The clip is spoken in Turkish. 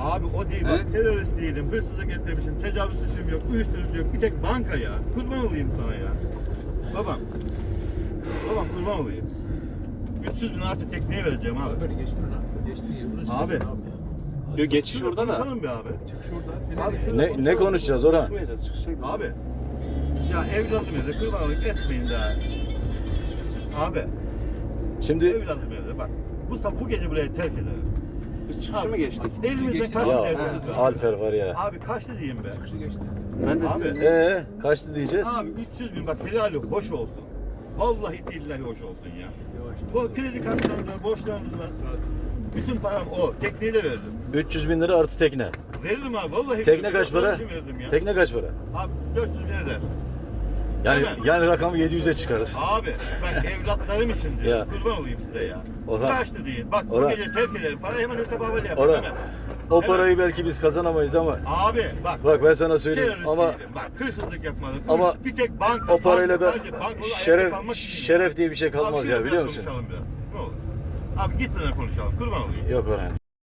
Abi o değil bak He? terörist değilim, hırsızlık etmemişim, tecavüz suçum yok, uyuşturucu yok. Bir tek banka ya. Kurban olayım sana ya. Babam. Babam kurban olayım. 300 bin artı tekneye vereceğim abi. Böyle geçtin lan. Geçtin ya. Burası Abi. Yo geçiş Şurada orada da. konuşalım bir abi. Çık şuradan. Seni Abi, şurada Ne, ne konuşacağız Orhan? Çıkmayacağız çıkışa Abi. Ya evladım evde kurbanlık etmeyin daha. Abi. Şimdi Evladım evde bak. Bu, sab- bu gece buraya terk ederim. Biz çıkışı mı geçtik? Elimizde Geçtik. kaç ya dersiniz be? Alper var ya. Abi kaçtı diyeyim be? Ben de Abi. diyorum. Ee kaçtı diyeceğiz? Abi 300 bin bak helali hoş olsun. Vallahi billahi hoş olsun ya. Bu kredi kartlarınız var, borçlarınız var. Bütün param o. Tekneyi de veririm. 300 bin lira artı tekne. Veririm abi vallahi. Tekne kaç para? Verdim. Tekne kaç para? Abi 400 bin eder. Yani Hemen. yani rakamı 700'e çıkarız. Abi ben evlatlarım için. Ya. Kurban olayım size ya. Orhan. Kaçtı deyin. Bak bu Orhan. gece terk ederim. Parayı hemen hesaba havale yapın. Orhan, Hemen. o Hemen. parayı belki biz kazanamayız ama Abi bak. bak ben sana söyleyeyim terörist ama değilim. Bak hırsızlık yapmadım. Ama bir tek banka. o parayla da banka, sadece bankalı ayakta şeref kalmak için. şeref diye bir şey kalmaz Abi ya biraz biliyor musun? Konuşalım biraz. Ne olur. Abi gitmeden konuşalım. Kurban olayım. Yok Orhan.